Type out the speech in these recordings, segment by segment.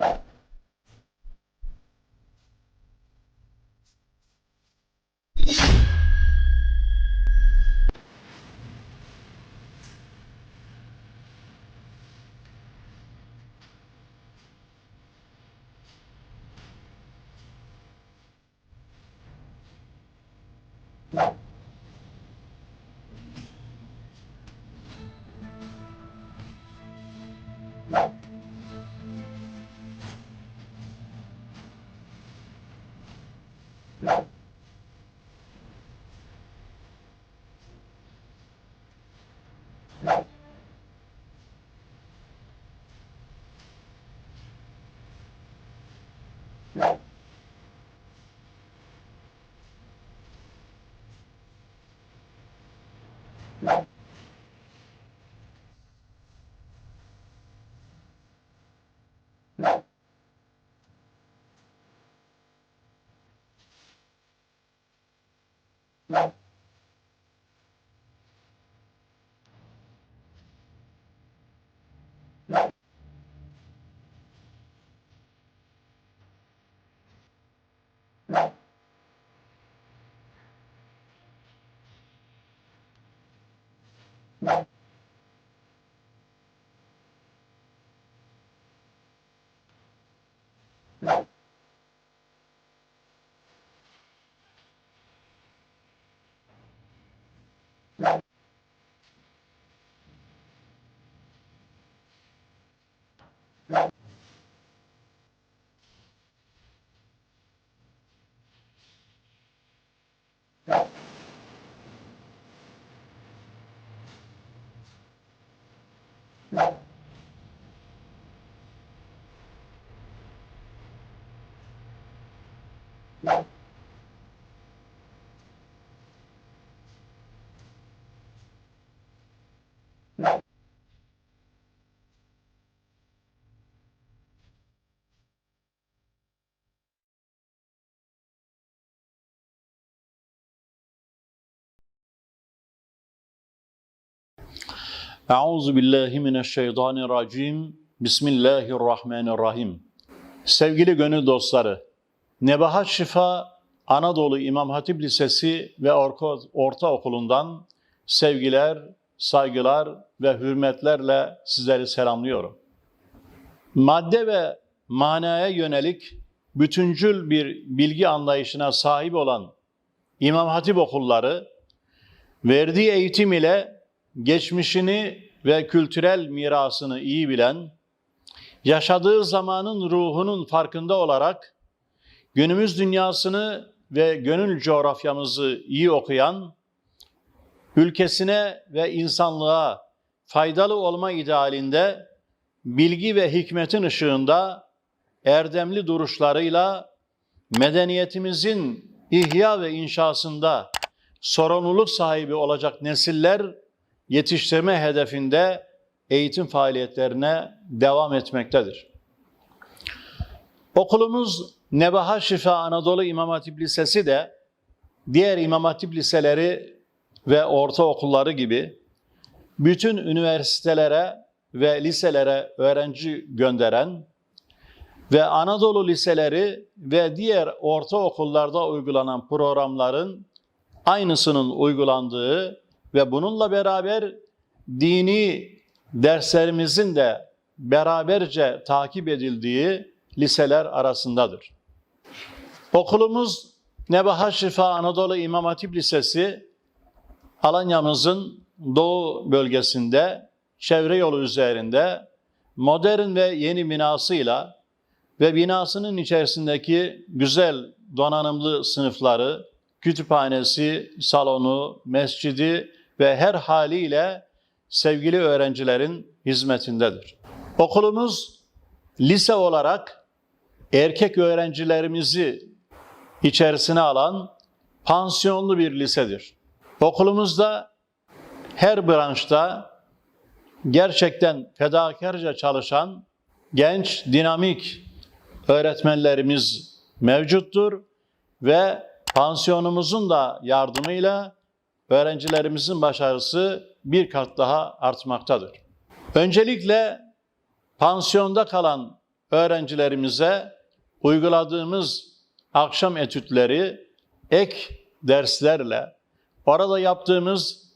you Thank you. Euzu billahi mineşşeytanirracim. Bismillahirrahmanirrahim. Sevgili gönül dostları, Nebahat Şifa Anadolu İmam Hatip Lisesi ve Orta, Ortaokulu'ndan sevgiler, saygılar ve hürmetlerle sizleri selamlıyorum. Madde ve manaya yönelik bütüncül bir bilgi anlayışına sahip olan İmam Hatip okulları verdiği eğitim ile geçmişini ve kültürel mirasını iyi bilen, yaşadığı zamanın ruhunun farkında olarak günümüz dünyasını ve gönül coğrafyamızı iyi okuyan, ülkesine ve insanlığa faydalı olma idealinde bilgi ve hikmetin ışığında erdemli duruşlarıyla medeniyetimizin ihya ve inşasında sorumluluk sahibi olacak nesiller yetiştirme hedefinde eğitim faaliyetlerine devam etmektedir. Okulumuz Nebaha Şifa Anadolu İmam Hatip Lisesi de diğer İmam Hatip liseleri ve ortaokulları gibi bütün üniversitelere ve liselere öğrenci gönderen ve Anadolu liseleri ve diğer ortaokullarda uygulanan programların aynısının uygulandığı ve bununla beraber dini derslerimizin de beraberce takip edildiği liseler arasındadır. Okulumuz Nebaha Şifa Anadolu İmam Hatip Lisesi Alanya'mızın doğu bölgesinde çevre yolu üzerinde modern ve yeni binasıyla ve binasının içerisindeki güzel donanımlı sınıfları, kütüphanesi, salonu, mescidi ve her haliyle sevgili öğrencilerin hizmetindedir. Okulumuz lise olarak erkek öğrencilerimizi içerisine alan pansiyonlu bir lisedir. Okulumuzda her branşta gerçekten fedakarca çalışan genç, dinamik öğretmenlerimiz mevcuttur ve pansiyonumuzun da yardımıyla öğrencilerimizin başarısı bir kat daha artmaktadır. Öncelikle pansiyonda kalan öğrencilerimize uyguladığımız akşam etütleri ek derslerle, orada yaptığımız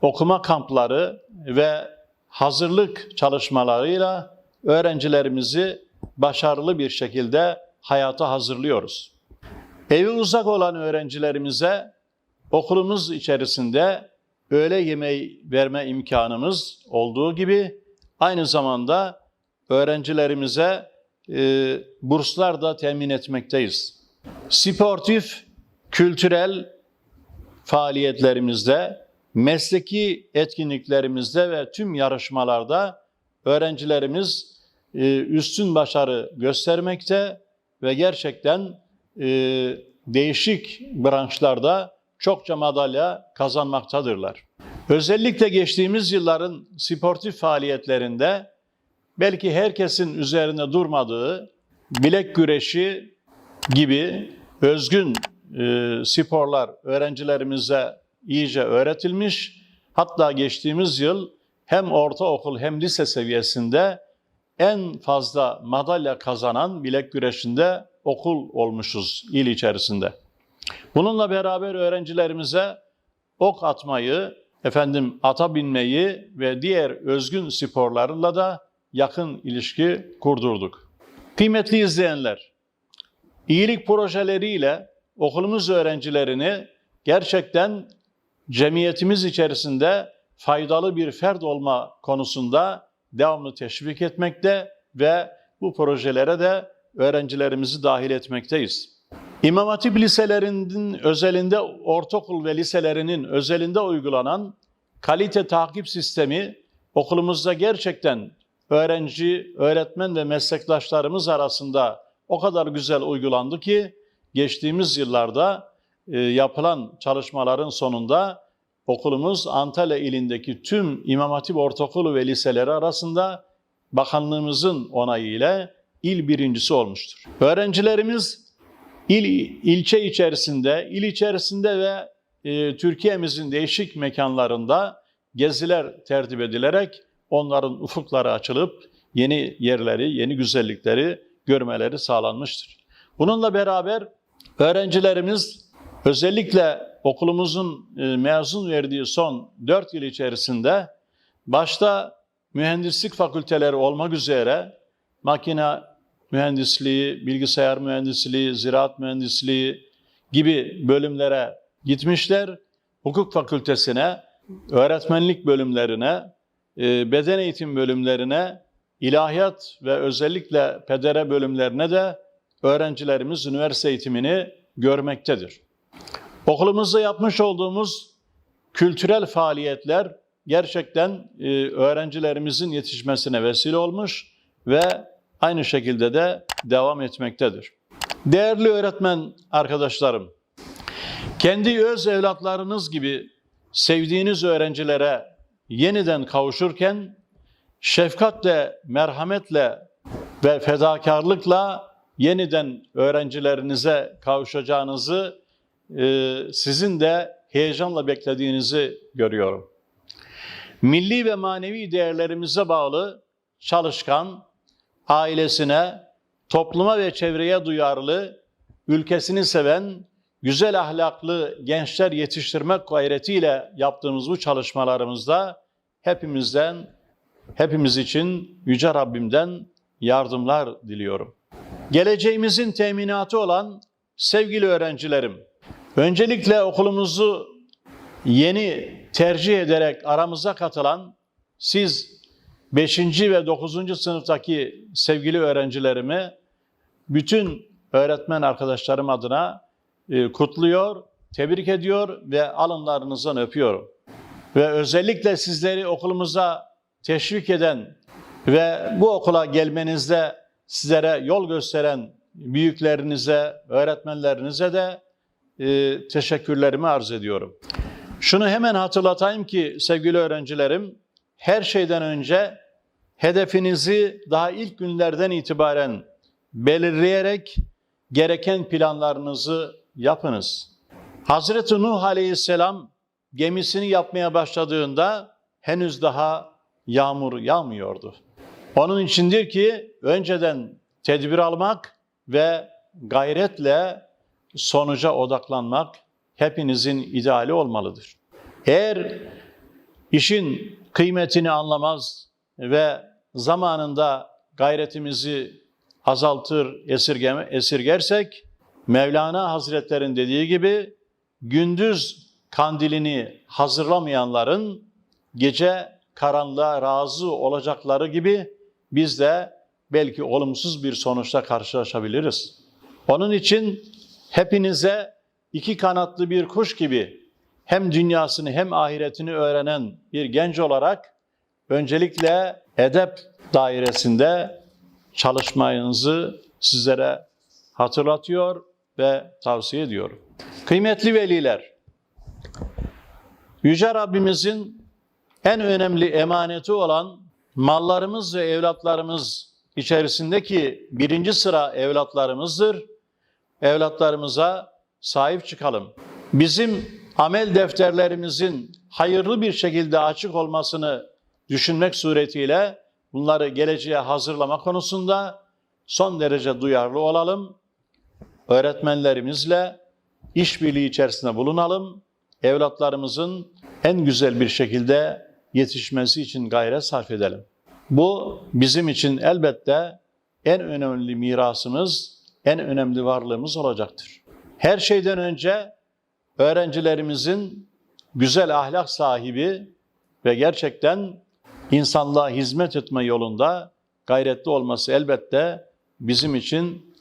okuma kampları ve hazırlık çalışmalarıyla öğrencilerimizi başarılı bir şekilde hayata hazırlıyoruz. Evi uzak olan öğrencilerimize okulumuz içerisinde öğle yemeği verme imkanımız olduğu gibi aynı zamanda öğrencilerimize e, burslar da temin etmekteyiz. Sportif, kültürel faaliyetlerimizde, mesleki etkinliklerimizde ve tüm yarışmalarda öğrencilerimiz e, üstün başarı göstermekte ve gerçekten e, değişik branşlarda çokça madalya kazanmaktadırlar. Özellikle geçtiğimiz yılların sportif faaliyetlerinde belki herkesin üzerine durmadığı bilek güreşi gibi özgün e, sporlar öğrencilerimize iyice öğretilmiş. Hatta geçtiğimiz yıl hem ortaokul hem lise seviyesinde en fazla madalya kazanan bilek güreşinde okul olmuşuz il içerisinde. Bununla beraber öğrencilerimize ok atmayı, efendim ata binmeyi ve diğer özgün sporlarla da yakın ilişki kurdurduk. Kıymetli izleyenler, iyilik projeleriyle okulumuz öğrencilerini gerçekten cemiyetimiz içerisinde faydalı bir fert olma konusunda devamlı teşvik etmekte ve bu projelere de öğrencilerimizi dahil etmekteyiz. İmam Hatip liselerinin özelinde, ortaokul ve liselerinin özelinde uygulanan kalite takip sistemi okulumuzda gerçekten öğrenci, öğretmen ve meslektaşlarımız arasında o kadar güzel uygulandı ki geçtiğimiz yıllarda e, yapılan çalışmaların sonunda okulumuz Antalya ilindeki tüm İmam Hatip ortaokulu ve liseleri arasında bakanlığımızın onayıyla il birincisi olmuştur. Öğrencilerimiz il ilçe içerisinde, il içerisinde ve e, Türkiye'mizin değişik mekanlarında geziler tertip edilerek onların ufukları açılıp yeni yerleri, yeni güzellikleri görmeleri sağlanmıştır. Bununla beraber öğrencilerimiz özellikle okulumuzun e, mezun verdiği son 4 yıl içerisinde başta mühendislik fakülteleri olmak üzere makine mühendisliği, bilgisayar mühendisliği, ziraat mühendisliği gibi bölümlere gitmişler. Hukuk fakültesine, öğretmenlik bölümlerine, e, beden eğitim bölümlerine, ilahiyat ve özellikle pedere bölümlerine de öğrencilerimiz üniversite eğitimini görmektedir. Okulumuzda yapmış olduğumuz kültürel faaliyetler gerçekten e, öğrencilerimizin yetişmesine vesile olmuş ve aynı şekilde de devam etmektedir. Değerli öğretmen arkadaşlarım, kendi öz evlatlarınız gibi sevdiğiniz öğrencilere yeniden kavuşurken şefkatle, merhametle ve fedakarlıkla yeniden öğrencilerinize kavuşacağınızı e, sizin de heyecanla beklediğinizi görüyorum. Milli ve manevi değerlerimize bağlı çalışkan, ailesine, topluma ve çevreye duyarlı, ülkesini seven, güzel ahlaklı gençler yetiştirmek gayretiyle yaptığımız bu çalışmalarımızda hepimizden, hepimiz için Yüce Rabbimden yardımlar diliyorum. Geleceğimizin teminatı olan sevgili öğrencilerim, öncelikle okulumuzu yeni tercih ederek aramıza katılan siz 5. ve 9. sınıftaki sevgili öğrencilerimi bütün öğretmen arkadaşlarım adına e, kutluyor, tebrik ediyor ve alınlarınızdan öpüyorum. Ve özellikle sizleri okulumuza teşvik eden ve bu okula gelmenizde sizlere yol gösteren büyüklerinize, öğretmenlerinize de e, teşekkürlerimi arz ediyorum. Şunu hemen hatırlatayım ki sevgili öğrencilerim, her şeyden önce hedefinizi daha ilk günlerden itibaren belirleyerek gereken planlarınızı yapınız. Hazreti Nuh Aleyhisselam gemisini yapmaya başladığında henüz daha yağmur yağmıyordu. Onun içindir ki önceden tedbir almak ve gayretle sonuca odaklanmak hepinizin ideali olmalıdır. Eğer işin kıymetini anlamaz ve zamanında gayretimizi azaltır, esirgeme, esirgersek Mevlana Hazretlerin dediği gibi gündüz kandilini hazırlamayanların gece karanlığa razı olacakları gibi biz de belki olumsuz bir sonuçla karşılaşabiliriz. Onun için hepinize iki kanatlı bir kuş gibi hem dünyasını hem ahiretini öğrenen bir genç olarak öncelikle edep dairesinde çalışmanızı sizlere hatırlatıyor ve tavsiye ediyorum. Kıymetli veliler, Yüce Rabbimizin en önemli emaneti olan mallarımız ve evlatlarımız içerisindeki birinci sıra evlatlarımızdır. Evlatlarımıza sahip çıkalım. Bizim amel defterlerimizin hayırlı bir şekilde açık olmasını düşünmek suretiyle bunları geleceğe hazırlama konusunda son derece duyarlı olalım. Öğretmenlerimizle işbirliği içerisinde bulunalım. Evlatlarımızın en güzel bir şekilde yetişmesi için gayret sarf edelim. Bu bizim için elbette en önemli mirasımız, en önemli varlığımız olacaktır. Her şeyden önce öğrencilerimizin güzel ahlak sahibi ve gerçekten insanlığa hizmet etme yolunda gayretli olması elbette bizim için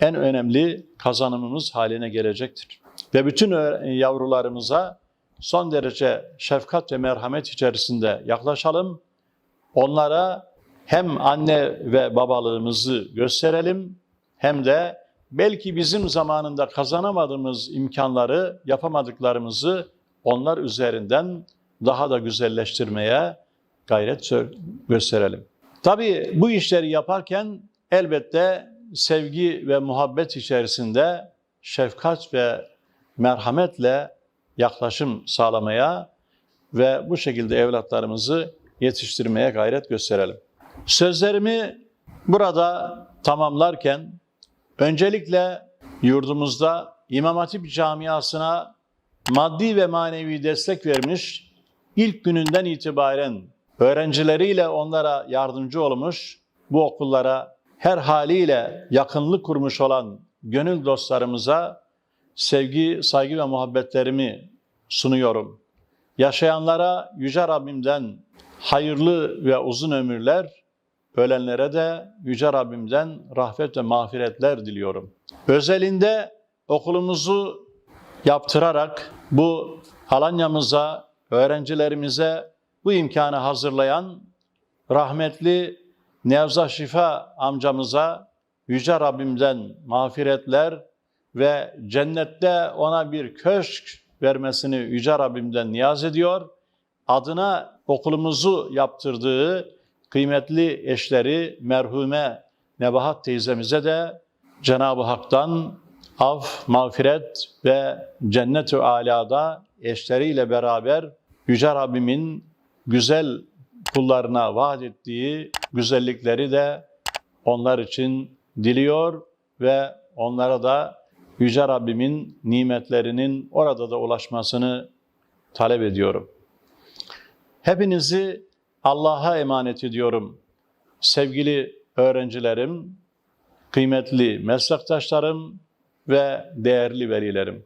en önemli kazanımımız haline gelecektir. Ve bütün yavrularımıza son derece şefkat ve merhamet içerisinde yaklaşalım. Onlara hem anne ve babalığımızı gösterelim hem de belki bizim zamanında kazanamadığımız imkanları, yapamadıklarımızı onlar üzerinden daha da güzelleştirmeye gayret gösterelim. Tabii bu işleri yaparken elbette sevgi ve muhabbet içerisinde şefkat ve merhametle yaklaşım sağlamaya ve bu şekilde evlatlarımızı yetiştirmeye gayret gösterelim. Sözlerimi burada tamamlarken öncelikle yurdumuzda İmam Hatip camiasına maddi ve manevi destek vermiş, ilk gününden itibaren öğrencileriyle onlara yardımcı olmuş, bu okullara her haliyle yakınlık kurmuş olan gönül dostlarımıza sevgi, saygı ve muhabbetlerimi sunuyorum. Yaşayanlara Yüce Rabbimden hayırlı ve uzun ömürler, ölenlere de Yüce Rabbimden rahmet ve mağfiretler diliyorum. Özelinde okulumuzu yaptırarak bu Alanya'mıza, öğrencilerimize bu imkanı hazırlayan rahmetli Nevza Şifa amcamıza Yüce Rabbimden mağfiretler ve cennette ona bir köşk vermesini Yüce Rabbimden niyaz ediyor. Adına okulumuzu yaptırdığı kıymetli eşleri merhume Nebahat teyzemize de Cenab-ı Hak'tan af, mağfiret ve cennet-ü alada eşleriyle beraber Yüce Rabbimin güzel kullarına vaat ettiği güzellikleri de onlar için diliyor ve onlara da Yüce Rabbimin nimetlerinin orada da ulaşmasını talep ediyorum. Hepinizi Allah'a emanet ediyorum. Sevgili öğrencilerim, kıymetli meslektaşlarım ve değerli velilerim.